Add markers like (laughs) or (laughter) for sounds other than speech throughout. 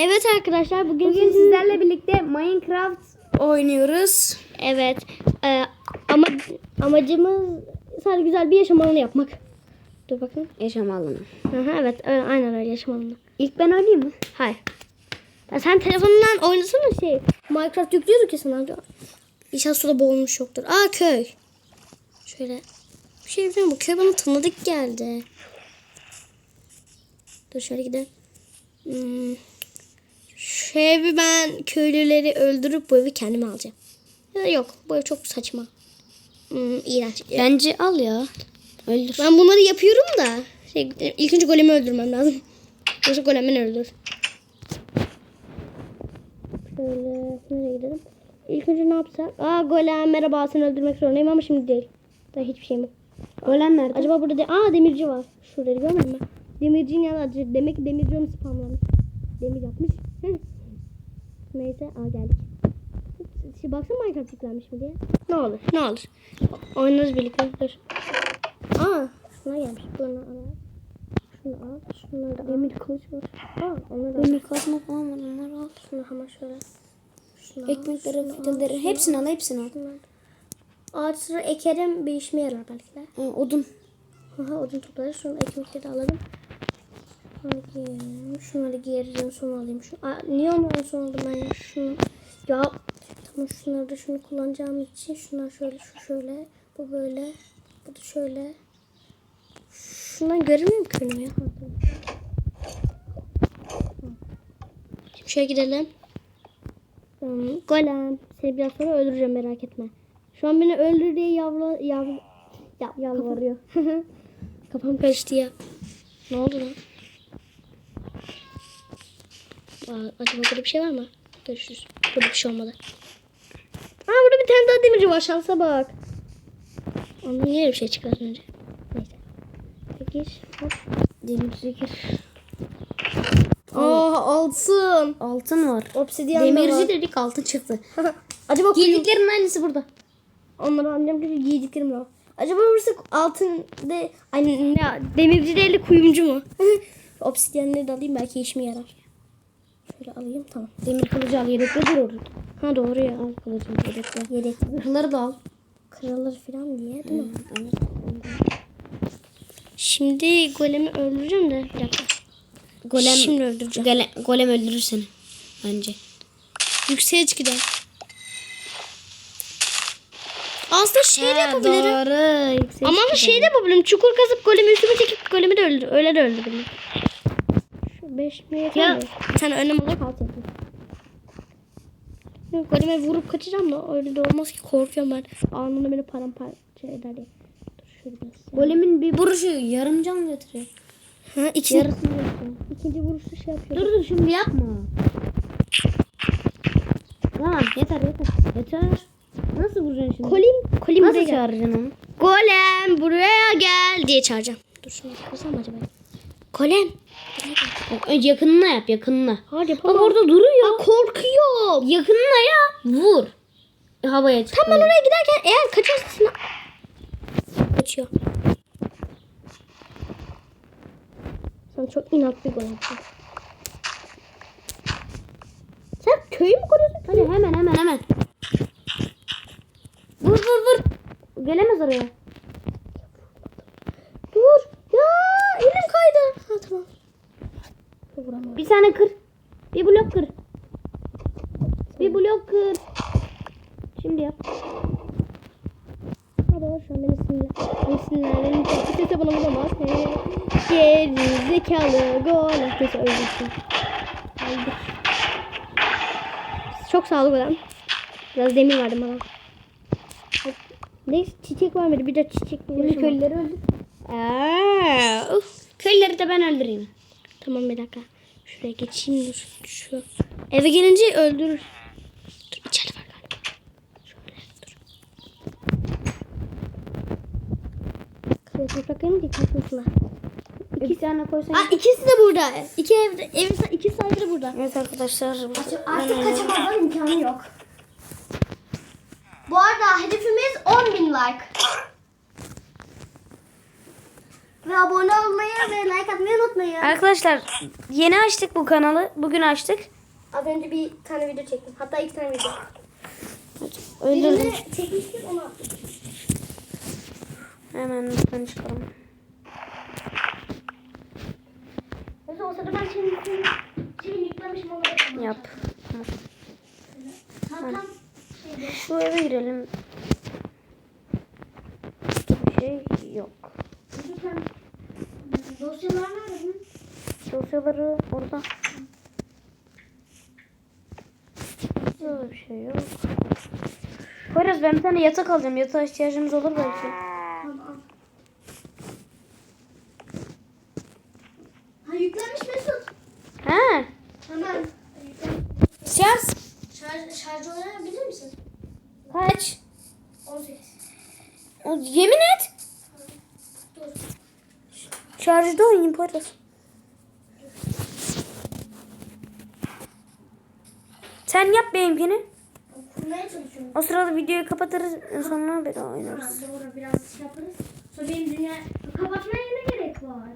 Evet arkadaşlar bugün, Bugün sizlerle birlikte Minecraft oynuyoruz. Evet. E, ama amacımız sadece güzel bir yaşam alanı yapmak. Dur bakın. Yaşam alanı. Aha, evet e, aynen öyle yaşam alanı. İlk ben oynayayım mı? Hayır. Ya sen telefonundan oynasana şey. Minecraft yüklüyorduk ya sana. İnşallah suda boğulmuş yoktur. Aa köy. Şöyle. Bir şey diyeceğim bu köy bana tanıdık geldi. Dur şöyle gidelim. Hmm. Şu evi ben köylüleri öldürüp bu evi kendime alacağım. Ya yok bu ev çok saçma. Hmm, iğrenç. Bence al ya. Öldür. Ben bunları yapıyorum da. Şey, ilk önce golemi öldürmem lazım. Yoksa golem beni öldürür. Şöyle nereye gidelim? İlk önce ne yapsak? Aa golem merhaba seni öldürmek zorundayım ama şimdi değil. Daha hiçbir şeyim yok. Golem nerede? Acaba burada de Aa demirci var. Şurada görmedin mi? Demircinin yanında demek ki demirci onu spamlamış. Demir yapmış. Neyse aa geldik. Şimdi baksana Minecraft yüklenmiş mi diye. Ne olur ne olur. Oynarız birlikte. Dur. Aa şuna gelmiş. Bunu al. Şunu al. Şunları da al. Demir kılıç var. Aa onları da al. Demir kazma falan var onları al. Şunu hemen şöyle. Şunu Ekmekleri, şunu hepsini al hepsini al. al. Ağaçları ekerim bir işime yarar belki de. Ha, odun. Aha odun toplarız. Şunu ekmekleri de alalım. Şunları giyeriz. Sonra alayım. Şu, Aa, niye en son aldım ben ya? Şunu. Ya tamam şunları da şunu kullanacağım için. Şunlar şöyle şu şöyle. Bu böyle. Bu da şöyle. Şundan görünmüyor mu könüm ya? Şimdi şöyle gidelim. Hmm, golem. Seni biraz sonra öldüreceğim merak etme. Şu an beni öldür diye yavla, yav, ya, yalvarıyor. (laughs) Kafam karıştı ya. Ne oldu lan? Aa, acaba burada bir şey var mı? Görüşürüz. Burada bir şey olmadı. Aa burada bir tane daha demirci var. Şansa bak. Ondan niye bir şey çıkar önce? Neyse. Peki. Hop. Demirci gir. Aa altın. Altın var. Obsidiyan Demirci dedik altın çıktı. (laughs) Acaba. Giydiklerin aynısı burada. Onları anlayacağım çünkü giydiklerim var. Acaba burası altın de hani ne demirci değil de kuyumcu mu? (laughs) Obsidyenleri de alayım belki işime yarar. Şöyle alayım tamam. Demir kılıcı al yedekle dur orada. Ha doğru ya. Al kılıcını yedekle. Yedek Zırhları da al. kırılır falan diye değil mi? Evet. Şimdi golemi öldüreceğim de bir dakika. Golem, Şimdi öldüreceğim. golem, golem öldürür seni. Bence. Yükseğe çıkacağım. Aslında şey de yapabilirim. Doğru. Ama çıkacağım. şey de yapabilirim. Çukur kazıp golemi üstüme çekip golemi de öldür. Öyle de öldürürüm. Şu 5 mi yeter Ya. mi? Tane önlem olarak alt yapayım. Yok, goleme vurup kaçacağım da öyle de olmaz ki korkuyorum ben. Anında beni paramparça eder. Dur biraz. Golemin bir vuruşu yarım can götürüyor. Ha, ikinci, Yarısını götürüyor. ikinci vuruşta şey yapıyor. Dur dur şimdi yapma. Tamam yeter yeter. Yeter. Nasıl vuracaksın şimdi? Kolim, kolim buraya Nasıl gel. çağıracaksın onu? Golem buraya gel diye çağıracağım. Dur şunu kırsam acaba? Golem. Bak, önce yakınına yap yakınına. Hadi Bak yapalım. orada duruyor. korkuyorum. Yakınına ya. Vur. Havaya çık. Tam ben oraya giderken eğer kaçarsa sana... Kaçıyor. Sen çok inatlı bir. Sen köyü mü koruyorsun? Hadi hemen hemen hemen. Vur vur vur. Gelemez oraya. Dur. Ya elim kaydı. Ha tamam. Vuramıyorum. Bir tane kır. Bir blok kır. Bir blok kır. Şimdi yap. Hadi şu an beni sinirler. Beni sinirlendim. Kimse bana vuramaz. Geri zekalı golem. Neyse öldürsün. Öldür. Çok sağ ol golem. Biraz demir verdim bana. Neyse çiçek vermedi. Bir de çiçek Şimdi köylüleri öldür. Aa. Köylüleri de ben öldüreyim. Tamam bir dakika. Şuraya geçeyim dur. Şu. Eve gelince öldürür. Dur içeride var galiba. Şöyle dur. Kırıya toprak yemin dikkatli İki tane koysan. Aa ikisi de burada. İki evde. Sa- iki sahibi de burada. Evet arkadaşlar. Artık kaçamazlar imkanı yok. Bu arada hedefimiz 10.000 like. Ve abone olmayı ve like atmayı unutmayın. Arkadaşlar yeni açtık bu kanalı. Bugün açtık. Az önce bir tane video çektim. Hatta iki tane video. Öldürdüm. Birini çekmiştim onu. Hemen lütfen çıkalım. Neyse o sırada ben şimdi senin şeyini yüklemişim onları. Yap. Şeyde. Şu eve girelim. Bir şey yok. Lütfen dosyalar nerede? Dosyaları orada. Burada bir şey yok. Poyraz ben bir tane yatak alacağım. Yatağa ihtiyacımız olur belki. Tamam. Ha yüklenmiş Mesut. He. Hemen. Şarj. Şarj, şarj oynayabilir misin? Kaç? 18. O, yemin et. Şarjda oynayayım Poyraz. Sen yap benimkini. Çalışıyorum. O sırada videoyu kapatırız. Sonra bir daha Ha, oynarız. doğru biraz şey yaparız. Sonra benim dünya kapatmaya ne gerek var?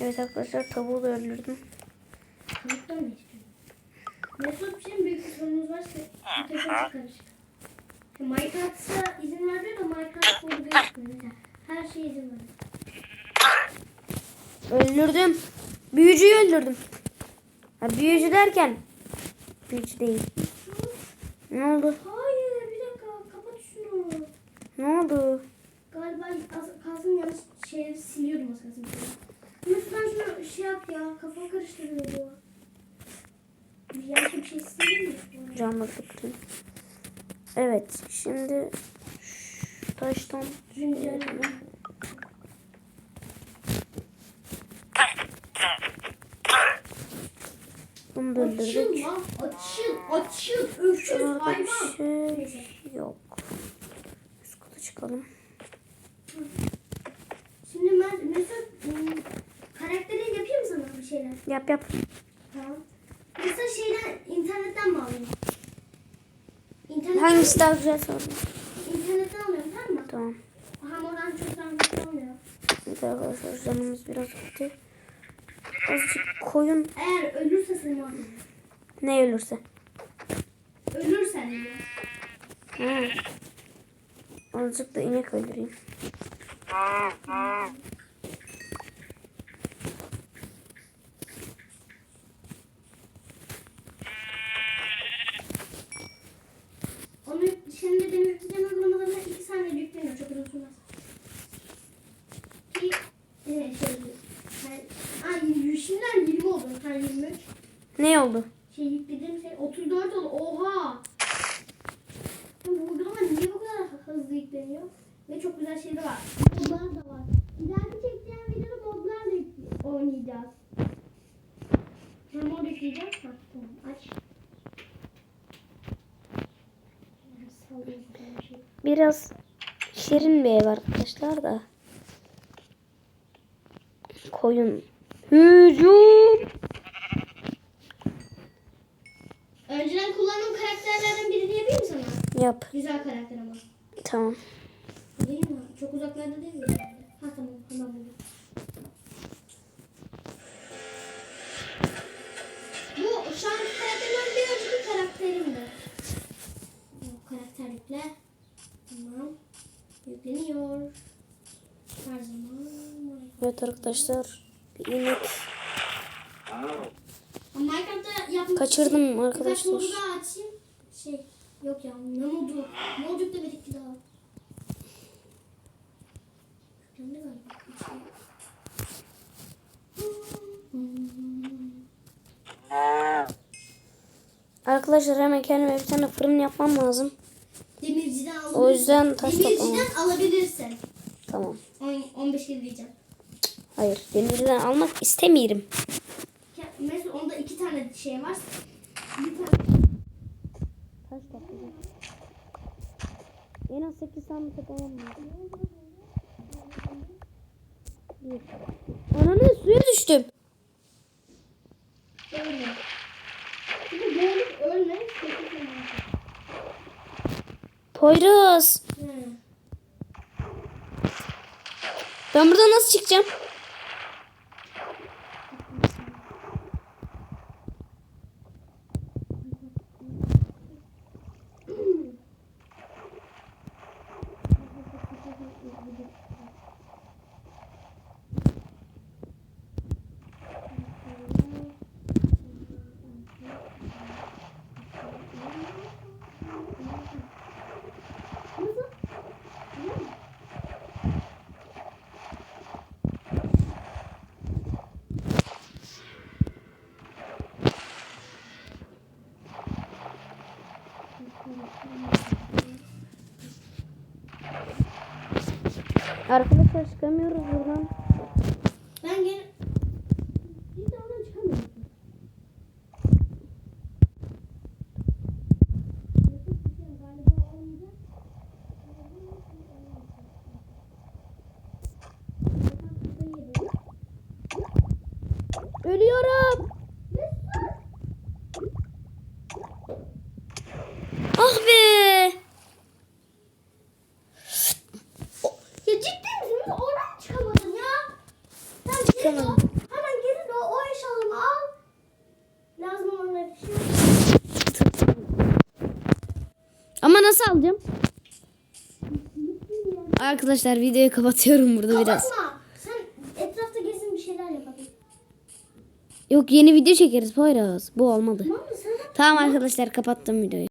Evet arkadaşlar tavuğu da öldürdüm. Kanıtlar ne istiyorsun? Mesut için büyük bir sorunumuz var. Tekrar karışık. Minecraft'a izin vermiyor da Minecraft. Mesela her şeye izin veriyor. Öldürdüm. Büyücüyü öldürdüm. Ha, büyücü derken. Büyücü değil. Ne oldu? Hayır bir dakika kapat şunu. Ne oldu? Galiba Kazım yanlış şeyleri siliyordum az kalsın. Mesut ben şunu şey yap ya kafam karıştırıyor bu. Yanlış bir şey sileyim mi? Camları kapatayım. Evet. Şimdi taştan Zincir. bunu da öldürdük. lan açıl açıl öküz hayvan. bir şey yok. Üst kata çıkalım. Şimdi ben Mesut ım, karakteri yapayım sana bir şeyler? Yap yap. Tamam. Mesela şeyden internetten mi alayım? İnternet, Hangisi daha güzel sordun? İnternetten alıyorum tamam oradan çok zahmet olmuyor. Evet arkadaşlar canımız biraz gitti. Azıcık koyun Eğer ölürse seni alayım. ne ölürse. Ölürsen. Ha. Azıcık da inek öldüreyim. Onu şimdi demir düzen uygulamalarına iki saniye yükleniyor. Çok uzun sürmez. Ki e, şey, yani, ay, şimdiden 20 oldu. Ha 23. Ne oldu? Şey yüklediğim şey 34 oldu. Oha! Uygulama niye bu kadar hızlı yükleniyor? Ve çok güzel şeyler var. Modlar da var. İleride çekeceğim videoda modlarla oynayacağız. Ha mod yükleyeceğiz. Ha tamam aç. Şey. Biraz şirin bir ev arkadaşlar da. Koyun. Hücum. Önceden kullandığım karakterlerden birini yapayım mı sana? Yap. Güzel karakter ama. Tamam. Değil mi? Çok uzaklarda değil mi? Ha tamam tamam. Bu şu an karakterimden bir önceki karakterimdi. Bu karakter yükle. Tamam. Yükleniyor. Her zaman. Evet arkadaşlar. Bir inek kaçırdım Birkaç arkadaşlar. açayım. Şey yok ya ne modu? Mod yüklemedik ki daha. Yüklendi galiba. Arkadaşlar hemen kendime bir tane fırın yapmam lazım. Demirciden alabilirsin. O yüzden taş Demirciden alabilirsin. Tamam. On- 15 lira diyeceğim. Hayır. Demirden almak istemiyorum. Mesela onda iki tane şey var. Bir tane. Kaç dakika? En az 8 tane toplamam lazım. Bir. Ananı suya düştüm. Ölme. Şimdi boğulup ölme. sekiz tane. Poyraz. He. Ben buradan nasıl çıkacağım? Arkadaşlar çıkamıyoruz buradan. Ben gene... Bir de oradan çıkamıyorum. Ölüyorum. Doğ. Hemen geri doğ. O eşyalarımı al. Lazım olanları şey. Ama nasıl alacağım? Arkadaşlar videoyu kapatıyorum burada biraz. Kapatma. Sen etrafta gezin bir şeyler yapalım. Yok yeni video çekeriz Poyraz. Bu olmadı. Mı? Sen Tamam arkadaşlar kapattım videoyu.